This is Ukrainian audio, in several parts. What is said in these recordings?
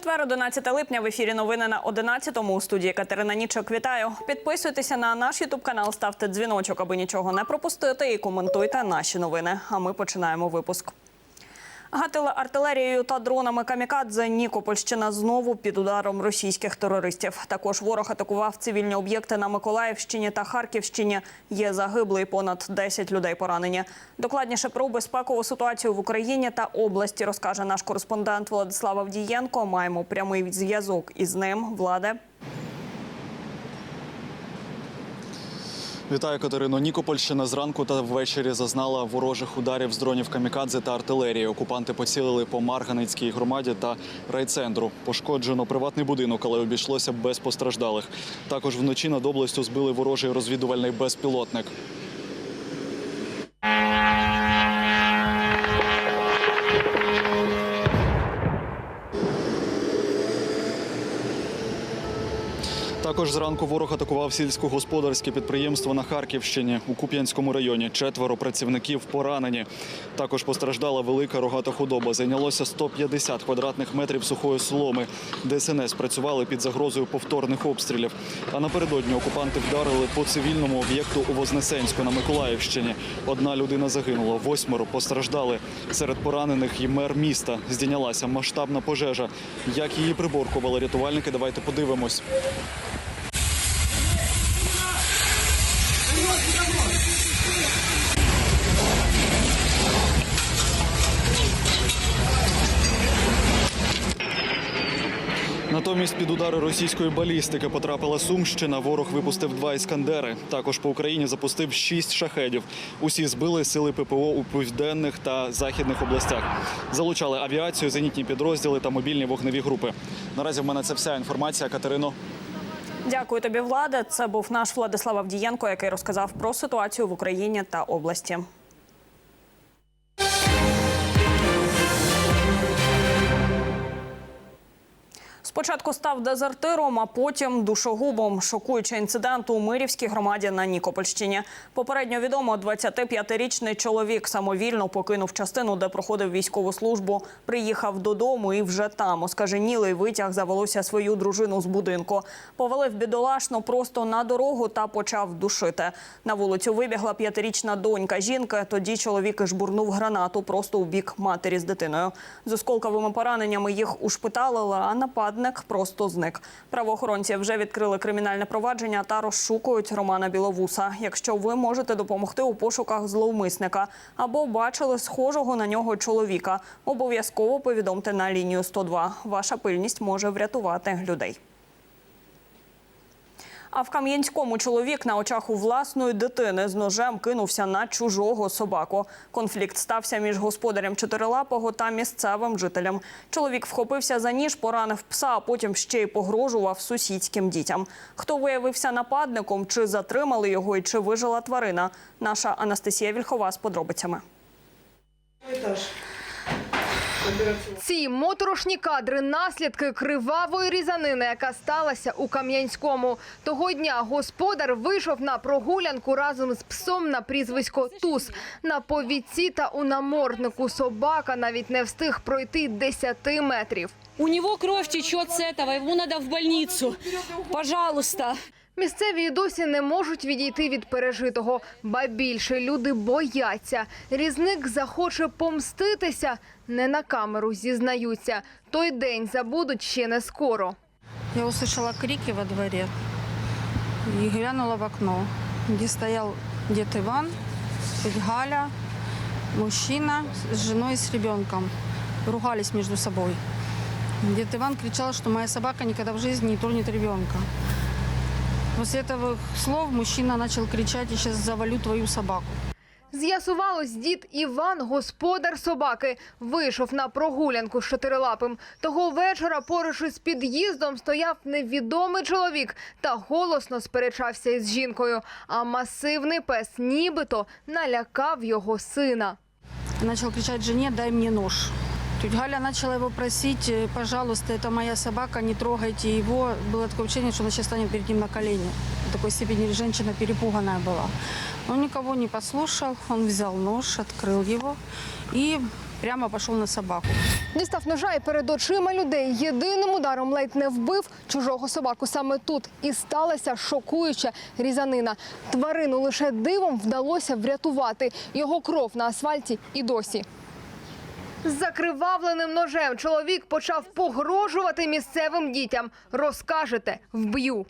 четвер, 11 липня, в ефірі новини на 11-му. У студії Катерина Нічок. Вітаю. Підписуйтеся на наш ютуб канал, ставте дзвіночок, аби нічого не пропустити, і коментуйте наші новини. А ми починаємо випуск. Гатили артилерією та дронами камікадзе. Нікопольщина знову під ударом російських терористів. Також ворог атакував цивільні об'єкти на Миколаївщині та Харківщині. Є загиблий понад 10 людей поранені. Докладніше про безпекову ситуацію в Україні та області розкаже наш кореспондент Владислав Авдієнко. Маємо прямий зв'язок із ним. Владе. Вітаю, Катерино. Нікопольщина зранку та ввечері зазнала ворожих ударів з дронів камікадзе та артилерії. Окупанти поцілили по Марганицькій громаді та райцентру. Пошкоджено приватний будинок, але обійшлося без постраждалих. Також вночі над областю збили ворожий розвідувальний безпілотник. Також зранку ворог атакував сільськогосподарське підприємство на Харківщині у Куп'янському районі. Четверо працівників поранені. Також постраждала велика рогата худоба. Зайнялося 150 квадратних метрів сухої соломи. ДСНС працювали під загрозою повторних обстрілів. А напередодні окупанти вдарили по цивільному об'єкту у Вознесенську на Миколаївщині. Одна людина загинула, восьмеро постраждали. Серед поранених і мер міста здійнялася масштабна пожежа. Як її приборкували рятувальники, давайте подивимось. Натомість під удари російської балістики потрапила Сумщина. Ворог випустив два іскандери. Також по Україні запустив шість шахедів. Усі збили сили ППО у південних та західних областях. Залучали авіацію, зенітні підрозділи та мобільні вогневі групи. Наразі в мене це вся інформація. Катерино. Дякую тобі, Владе. Це був наш Владислав Авдієнко, який розказав про ситуацію в Україні та області. Спочатку став дезертиром, а потім душогубом. Шокуючий інцидент у Мирівській громаді на Нікопольщині. Попередньо відомо, 25-річний чоловік самовільно покинув частину, де проходив військову службу. Приїхав додому і вже там оскаженілий витяг за волосся свою дружину з будинку. Повалив бідолашно просто на дорогу та почав душити. На вулицю вибігла п'ятирічна донька жінки. Тоді чоловік жбурнув гранату просто у бік матері з дитиною. З осколковими пораненнями їх ушпиталили, а нападник просто зник. Правоохоронці вже відкрили кримінальне провадження та розшукують Романа Біловуса. Якщо ви можете допомогти у пошуках зловмисника або бачили схожого на нього чоловіка, обов'язково повідомте на лінію 102. Ваша пильність може врятувати людей. А в Кам'янському чоловік на очах у власної дитини з ножем кинувся на чужого собаку. Конфлікт стався між господарем чотирилапого та місцевим жителем. Чоловік вхопився за ніж, поранив пса, а потім ще й погрожував сусідським дітям. Хто виявився нападником, чи затримали його і чи вижила тварина? Наша Анастасія Вільхова з подробицями. Ці моторошні кадри – наслідки кривавої різанини, яка сталася у Кам'янському. Того дня господар вийшов на прогулянку разом з псом на прізвисько Туз. На повідці та у наморднику собака навіть не встиг пройти 10 метрів. У него кровь течет с этого, ему надо в больницу. Пожалуйста. Місцеві досі не можуть відійти від пережитого. Ба більше люди бояться. Різник захоче помститися. Не на камеру зізнаються. Той день забудуть ще не скоро. Я услышала крики во дворе и глянула в окно, где стоял дед Иван, тетя Галя, мужчина с женой и с ребенком. Ругались между собой. Дед Иван кричал, что моя собака никогда в жизни не тронет ребенка. После этого слов мужчина начал кричать, я сейчас завалю твою собаку. З'ясувалось, дід Іван, господар собаки, вийшов на прогулянку з чотирилапим. Того вечора поруч із під'їздом стояв невідомий чоловік та голосно сперечався із жінкою. А масивний пес нібито налякав його сина. Начал кричать жене, дай мне нож. Тетя Галя начала его просить, «Э, пожалуйста, это моя собака, не трогайте его. Было такое ощущение, что она сейчас станет перед ним на колени. В такой степени женщина перепуганная была. Он никого не послушал, он взял нож, открыл его и прямо пошел на собаку. Дістав ножа і перед очима людей єдиним ударом ледь не вбив чужого собаку саме тут. І сталася шокуюча різанина. Тварину лише дивом вдалося врятувати. Його кров на асфальті і досі. З закривавленим ножем чоловік почав погрожувати місцевим дітям. Розкажете, вб'ю.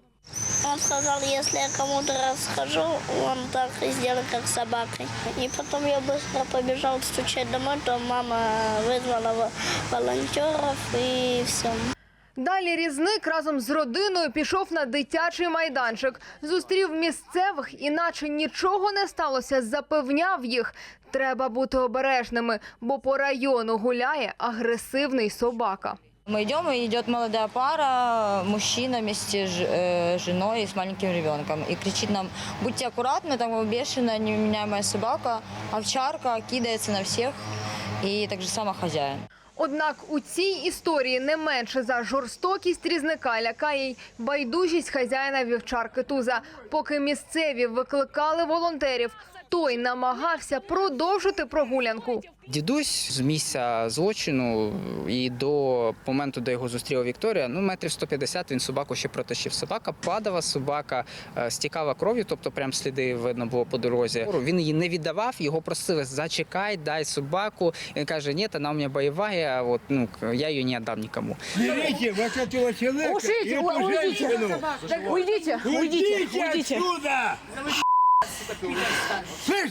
Он сказал, если я кому-то расскажу, он так и сделает, как с собакой. И я быстро побежал стучать домой, то мама вызвала волонтерів и все. Далі різник разом з родиною пішов на дитячий майданчик. Зустрів місцевих, іначе нічого не сталося. Запевняв їх. Треба бути обережними, бо по району гуляє агресивний собака. Мы идем, и идет молодая пара, мужчина вместе с ж- э, женой и с маленьким ребенком. И кричит нам, будьте аккуратны, там бешеная, невменяемая собака, овчарка кидается на всех. И так же само хозяин. Однак у цій історії не менше за жорстокість різника лякає й байдужість хазяїна вівчарки Туза. Поки місцеві викликали волонтерів, той намагався продовжити прогулянку. Дідусь з місця злочину і до моменту, де його зустріла Вікторія, ну метрів 150 він собаку ще протащив. Собака падала, собака е, стікала кров'ю, тобто прям сліди видно було по дорозі. Він її не віддавав, його просили зачекай, дай собаку. Він каже, ні, вона у мене бойова, я, от, ну, я її не віддам нікому. Берите вот этого человека и эту женщину. Уйдіть, Уйдите отсюда! Слышишь,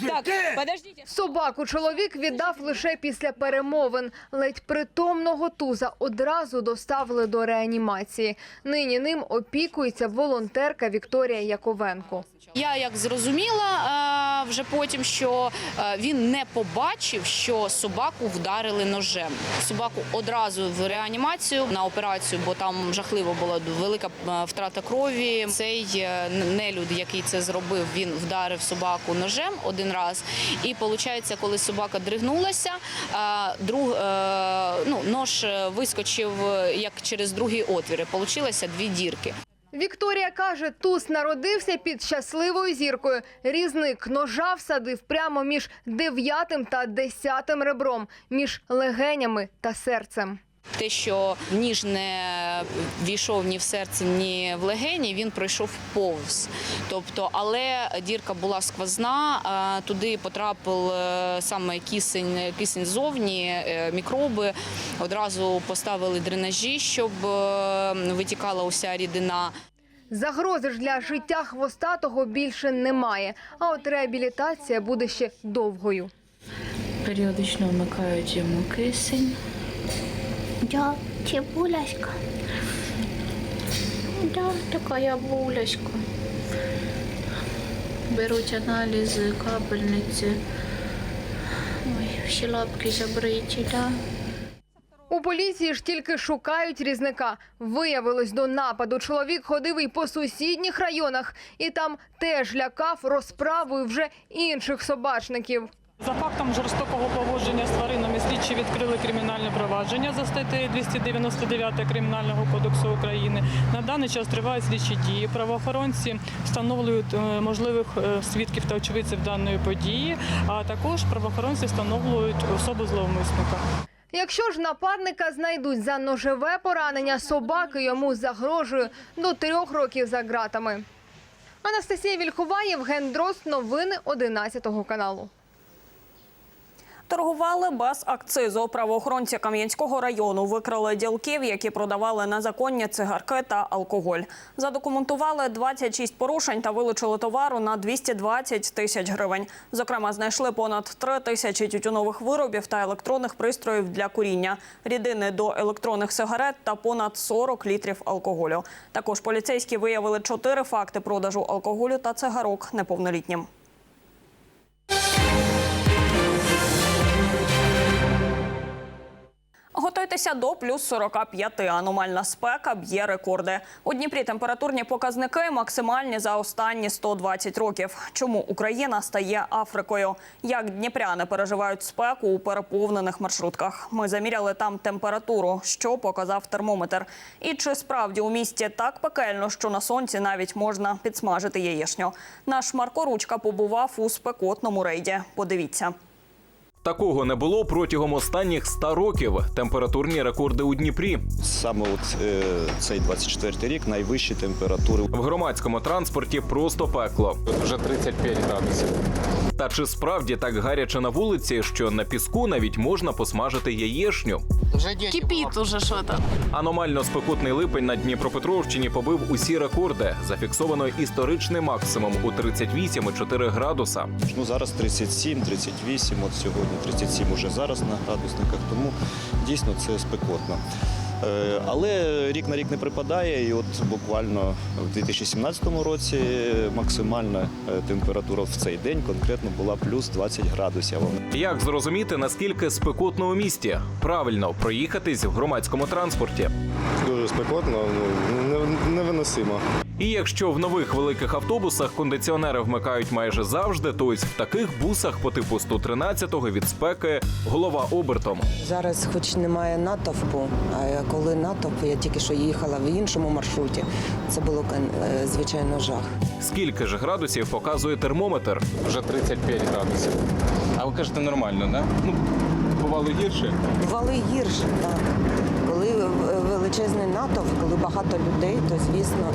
Так, подождите. Собаку чоловік віддав лише після перемовин. Ледь притомного туза одразу доставили до реанімації. Нині ним опікується волонтерка Вікторія Яковенко. Я як зрозуміла е, вже потім, що е, він не побачив, що собаку вдарили ножем. Собаку одразу в реанімацію на операцію, бо там жахливо була велика е, втрата крові. Цей нелюд, який це зробив, він вдарив собаку ножем один раз. І виходить, коли собака дригнулася, друг ну нож вискочив як через другий отвір. Получилося дві дірки. Вікторія каже, туз народився під щасливою зіркою. Різник ножа всадив прямо між дев'ятим та десятим ребром, між легенями та серцем. Те, що ніж не війшов ні в серце, ні в легені, він пройшов повз. Тобто, але дірка була сквозна, туди потрапив е, саме кисень, кисень ззовні, е, мікроби. Одразу поставили дренажі, щоб е, витікала уся рідина. Загрози ж для життя хвостатого більше немає. А от реабілітація буде ще довгою. Періодично вмикають йому кисень. Да, цибуляська. Да, така я буляська. Беруть аналізи, капельниці. Ой, всі лапки забриті, да. У поліції ж тільки шукають різника. Виявилось, до нападу чоловік ходив і по сусідніх районах, і там теж лякав розправою вже інших собачників. За фактом жорстокого поводження з тваринами слідчі відкрили кримінальне провадження за статтею 299 Кримінального кодексу України. На даний час тривають слідчі дії. Правоохоронці встановлюють е, можливих е, свідків та очевидців даної події, а також правоохоронці встановлюють особу зловмисника. Якщо ж нападника знайдуть за ножеве поранення, собаки йому загрожує до трьох років за ґратами. Анастасія Вільхова, Євген Дрозд. Новини 11 каналу. Торгували без акцизу. Правоохоронці Кам'янського району викрали ділків, які продавали незаконні цигарки та алкоголь. Задокументували 26 порушень та вилучили товару на 220 тисяч гривень. Зокрема, знайшли понад 3 тисячі тютюнових виробів та електронних пристроїв для куріння, рідини до електронних сигарет та понад 40 літрів алкоголю. Також поліцейські виявили 4 факти продажу алкоголю та цигарок неповнолітнім. Готуйтеся до плюс 45. Аномальна спека б'є рекорди. У Дніпрі температурні показники максимальні за останні 120 років. Чому Україна стає Африкою? Як дніпряни переживають спеку у переповнених маршрутках? Ми заміряли там температуру, що показав термометр. І чи справді у місті так пекельно, що на сонці навіть можна підсмажити яєшню? Наш Марко Ручка побував у спекотному рейді. Подивіться. Такого не було протягом останніх 100 років. Температурні рекорди у Дніпрі. Саме от е, цей 24 рік найвищі температури. В громадському транспорті просто пекло. Вже 35 градусів. Та чи справді так гаряче на вулиці, що на піску навіть можна посмажити яєшню? Кипит уже что-то. Аномально спекотний липень на Дніпропетровщині побив усі рекорди. Зафіксовано історичний максимум у 38,4 градуса. Ну зараз 37, 38, от сьогодні 37 уже зараз на градусниках, тому дійсно це спекотно. Е, Але рік на рік не припадає, і от буквально в 2017 році максимальна е, температура в цей день конкретно була плюс 20 градусів. Як зрозуміти, наскільки спекотно у місті? Правильно проїхатись в громадському транспорті. Дуже спекотно, ну, невиносимо. І якщо в нових великих автобусах кондиціонери вмикають майже завжди, то ось в таких бусах по типу 113-го від спеки голова обертом. Зараз, хоч немає натовпу, а коли натовп, я тільки що їхала в іншому маршруті. Це було е, звичайно жах. Скільки ж градусів показує термометр? Вже 35 градусів. А ви кажете нормально, да? Ну, бувало гірше. Бувало і гірше, так. Коли е, величезний натовп, коли багато людей, то звісно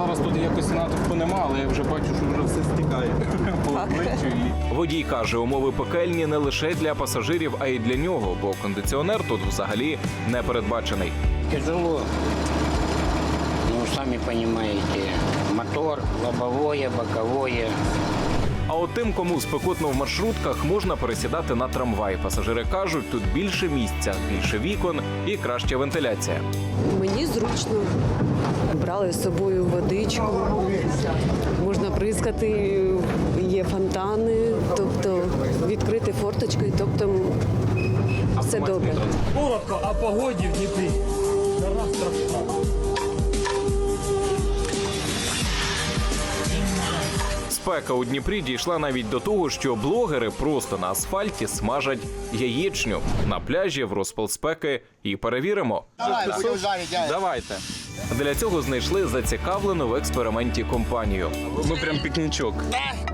зараз тут якось натовпу нема, але я вже бачу, що вже все стікає по обличчю. Водій каже, умови пекельні не лише для пасажирів, а й для нього, бо кондиціонер тут взагалі не передбачений. Тяжело. Ну, самі розумієте, мотор, лобовое, боковое. А от тим, кому спекотно в маршрутках, можна пересідати на трамвай. Пасажири кажуть, тут більше місця, більше вікон і краща вентиляція. Мені зручно. Брали з собою водичку, можна прискати, є фонтани, тобто відкрити форточки, тобто все добре. Коротко о погоді в Дніпрі. Спека у Дніпрі дійшла навіть до того, що блогери просто на асфальті смажать яєчню на пляжі в розпал спеки і перевіримо. Давайте. Для цього знайшли зацікавлену в експерименті компанію. Ми прям пікнічок.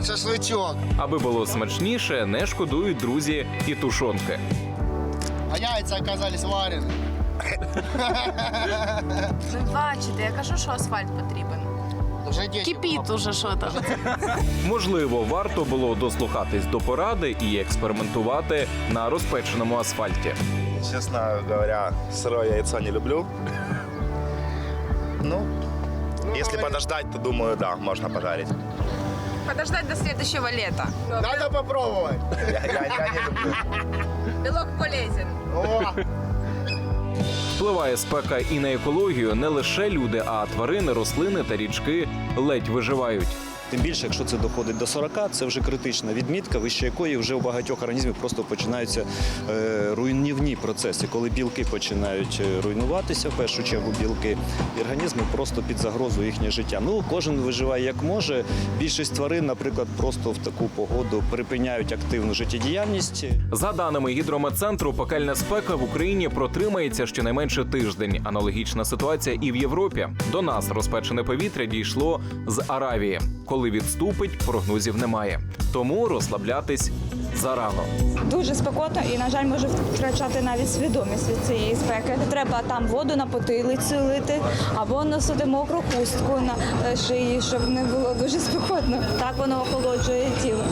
Шашличок. Аби було смачніше, не шкодують друзі і тушонки. А яйця оказались варені. Ви бачите, я кажу, що асфальт потрібен. Кипит уже что-то. Можливо, варто було дослухатись до поради і експериментувати на розпеченому асфальті. Чесно говоря, сырое яйцо не люблю. Ну, если подождать, то думаю, да, можно пожарить. Подождать до следующего лета. Надо попробовать. Я, я, я не люблю. Белок полезен. О, Впливає спека і на екологію не лише люди, а тварини, рослини та річки ледь виживають. Тим більше, якщо це доходить до 40, це вже критична відмітка, вище якої вже у багатьох організмів просто починаються е, руйнівні процеси, коли білки починають е, руйнуватися, в першу чергу білки, і організми просто під загрозу їхнє життя. Ну, кожен виживає як може. Більшість тварин, наприклад, просто в таку погоду припиняють активну життєдіяльність. За даними гідрометцентру, пекельна спека в Україні протримається щонайменше тиждень. Аналогічна ситуація і в Європі. До нас розпечене повітря дійшло з Аравії. Коли відступить, прогнозів немає. Тому розслаблятись зарано. Дуже спекотно і, на жаль, може втрачати навіть свідомість від цієї спеки. Треба там воду на потилицю лити або носити мокру хустку на е, шиї, щоб не було дуже спекотно. Так воно охолоджує тіло.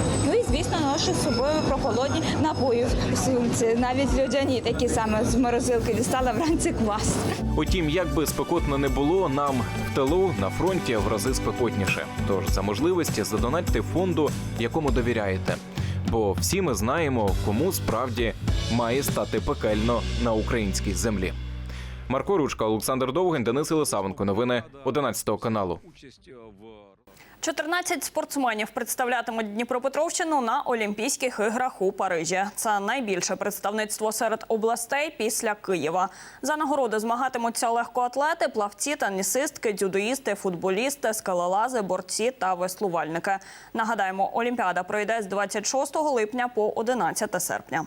Звісно, ношу з собою прохолодні напої в сумці, навіть льодяні, такі саме з морозилки дістала вранці квас. Утім, як би спекотно не було, нам в тилу на фронті в рази спекотніше. Тож за можливості задонатьте фонду, якому довіряєте. Бо всі ми знаємо, кому справді має стати пекельно на українській землі. Марко Ручка, Олександр Довгань, Денис Єлисавенко. Новини 11 каналу. 14 спортсменів представлятимуть Дніпропетровщину на Олімпійських іграх у Парижі. Це найбільше представництво серед областей після Києва. За нагороди змагатимуться легкоатлети, плавці, тенісистки, дзюдоїсти, футболісти, скалолази, борці та веслувальники. Нагадаємо, Олімпіада пройде з 26 липня по 11 серпня.